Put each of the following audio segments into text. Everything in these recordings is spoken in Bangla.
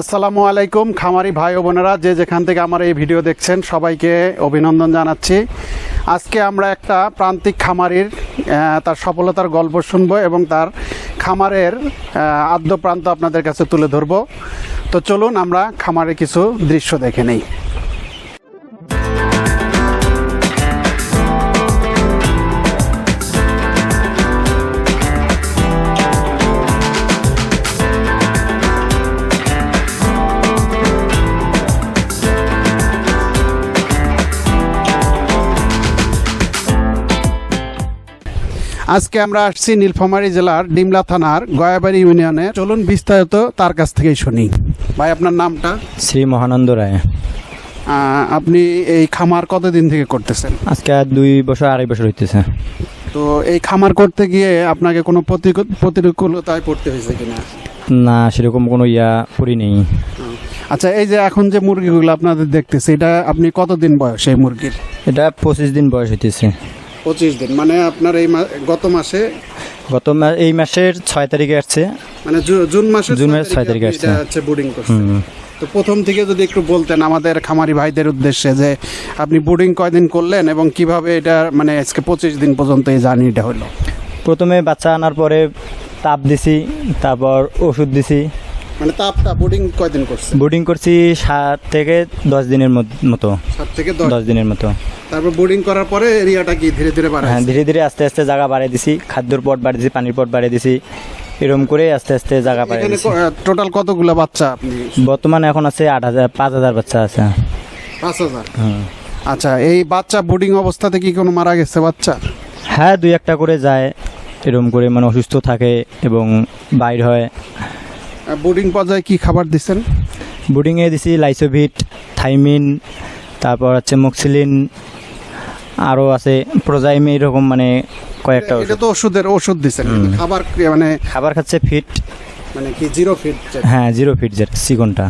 আসসালামু আলাইকুম, খামারি ভাই বোনেরা, যে যেখান থেকে আমার এই ভিডিও দেখছেন, সবাইকে অভিনন্দন জানাচ্ছি। আজকে আমরা একটা প্রান্তিক খামারির তার সফলতার গল্প শুনব এবং তার খামারের আদ্য প্রান্ত আপনাদের কাছে তুলে ধরব। তো চলুন আমরা খামারের কিছু দৃশ্য দেখে নেই। আজকে আমরা আসছি নীলফামারী জেলার ডিমলা থানার গয়াবাড়ি ইউনিয়নে। চলুন বিস্তারিত তার কাছ থেকেই শুনি। ভাই আপনার নামটা? শ্রী মহানন্দ রায়। আপনি এই খামার কতদিন থেকে করতেছেন? আজকে দুই বছর আড়াই বছর হইতেছে। তো এই খামার করতে গিয়ে আপনাকে কোনো প্রতিকূল- প্রতিকূলতায় পড়তে হয়েছে কিনা? না সেরকম কোনো ইয়া করি নেই। আচ্ছা এই যে এখন যে মুরগিগুলো আপনাদের দেখতেছে এটা আপনি কতদিন বয়স এই মুরগির? এটা পঁচিশ দিন বয়স হইতেছে। পঁচিশ দিন। মানে আপনার এই গত মাসে? গত এই মাসের ছয় তারিখে আসছে। মানে জুন মাসে জুন মাসের ছয় তারিখে আসছে। হচ্ছে বোর্ডিং করছেন। হুম। তো প্রথম থেকে যদি একটু বলতেন আমাদের খামারি ভাইদের উদ্দেশ্যে যে আপনি বোর্ডিং কয়দিন করলেন এবং কীভাবে এটা মানে আজকে পঁচিশ দিন পর্যন্ত এই জার্নিটা হলো? প্রথমে বাচ্চা আনার পরে তাপ দিছি তারপর ওষুধ দিছি মানে তাপটা বোর্ডিং কয়দিন করছে? বোর্ডিং করছি সাত থেকে দশ দিনের মতো সাত থেকে দশ দিনের মতো। তারপর বোর্ডিং করার পরে এরিয়াটা কি ধীরে ধীরে বাড়ায় হ্যাঁ ধীরে ধীরে আস্তে আস্তে জায়গা বাড়িয়ে দিছি খাদ্যর পট বাড়িয়ে দিছি পানির পট বাড়িয়ে দিছি এরকম করে আস্তে আস্তে জায়গা দিছি। টোটাল কতগুলো বাচ্চা বর্তমানে এখন আছে আট হাজার পাঁচ হাজার বাচ্চা আছে। পাঁচ হাজার? আচ্ছা এই বাচ্চা বোর্ডিং অবস্থাতে কি কোনো মারা গেছে বাচ্চা? হ্যাঁ দুই একটা করে যায় এরকম করে মানে অসুস্থ থাকে এবং বাইর হয়। বোর্ডিং পর্যায়ে কি খাবার দিচ্ছেন? বোর্ডিংয়ে দিছি লাইসোভিট থাইমিন তারপর হচ্ছে মক্সিলিন আরও আছে প্রোজাইম এরকম মানে কয়েকটা এটা তো ওষুধের ওষুধ দিচ্ছেন। খাবার মানে খাবার খাচ্ছে ফিট মানে কি জিরো ফিট হ্যাঁ জিরো ফিট যেটা সিকনটা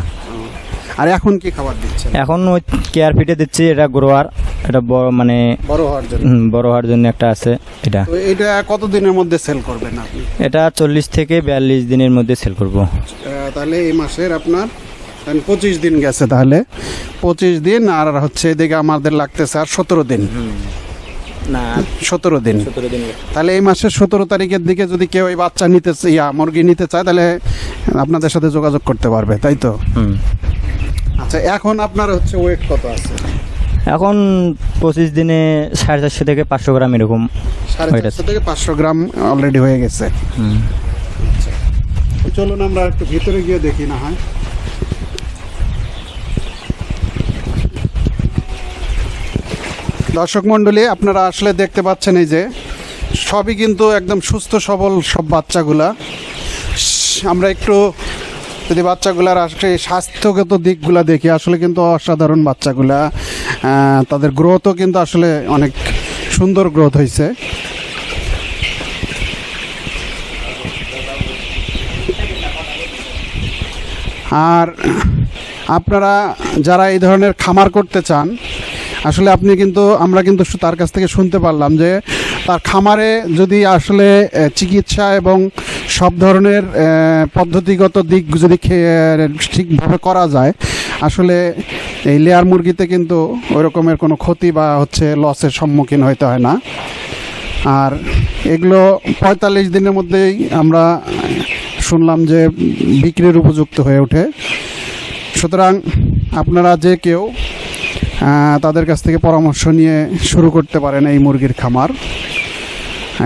আর এখন কি খাবার দিচ্ছেন? এখন ওই কেয়ার ফিটে দিচ্ছি এটা গ্রোয়ার এটা বড় মানে বড় হওয়ার জন্য। বড় হওয়ার জন্য একটা আছে এটা। এটা কতদিনের মধ্যে সেল করবেন আপনি? এটা চল্লিশ থেকে বিয়াল্লিশ দিনের মধ্যে সেল করব। আহ, তাহলে এই মাসের আপনার পঁচিশ দিন গেছে তাহলে। পঁচিশ দিন আর হচ্ছে এদিকে আমাদের লাগতেছে আর সতেরো দিন। না সতেরো দিন। তাহলে এই মাসের সতেরো তারিখের দিকে যদি কেউ এই বাচ্চা নিতে ইয়া মুরগি নিতে চায় তাহলে আপনাদের সাথে যোগাযোগ করতে পারবে তাই তো? হুম। আচ্ছা এখন আপনার হচ্ছে ওয়েট কত আছে? এখন পঁচিশ দিনে সাড়ে চারশো থেকে পাঁচশো গ্রাম এরকম সাড়ে চারশো থেকে পাঁচশো গ্রাম অলরেডি হয়ে গেছে। চলুন আমরা একটু ভিতরে গিয়ে দেখি না হয়। দর্শক মণ্ডলী আপনারা আসলে দেখতে পাচ্ছেন এই যে সবই কিন্তু একদম সুস্থ সবল সব বাচ্চাগুলা। আমরা একটু যদি বাচ্চাগুলার আসলে স্বাস্থ্যগত দিকগুলা দেখি আসলে কিন্তু অসাধারণ বাচ্চাগুলা। তাদের গ্রোথও কিন্তু আসলে অনেক সুন্দর গ্রোথ হয়েছে আর আপনারা যারা এই ধরনের খামার করতে চান, আসলে আপনি কিন্তু, আমরা কিন্তু তার কাছ থেকে শুনতে পারলাম যে তার খামারে যদি আসলে চিকিৎসা এবং সব ধরনের পদ্ধতিগত দিক যদি ঠিকভাবে করা যায়, আসলে এই লেয়ার মুরগিতে কিন্তু ওই রকমের কোনো ক্ষতি বা হচ্ছে লসের সম্মুখীন হইতে হয় না। আর এগুলো পঁয়তাল্লিশ দিনের মধ্যেই আমরা শুনলাম যে বিক্রির উপযুক্ত হয়ে ওঠে। সুতরাং আপনারা যে কেউ তাদের কাছ থেকে পরামর্শ নিয়ে শুরু করতে পারেন এই মুরগির খামার।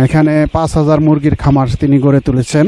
এখানে পাঁচ হাজার মুরগির খামার তিনি গড়ে তুলেছেন।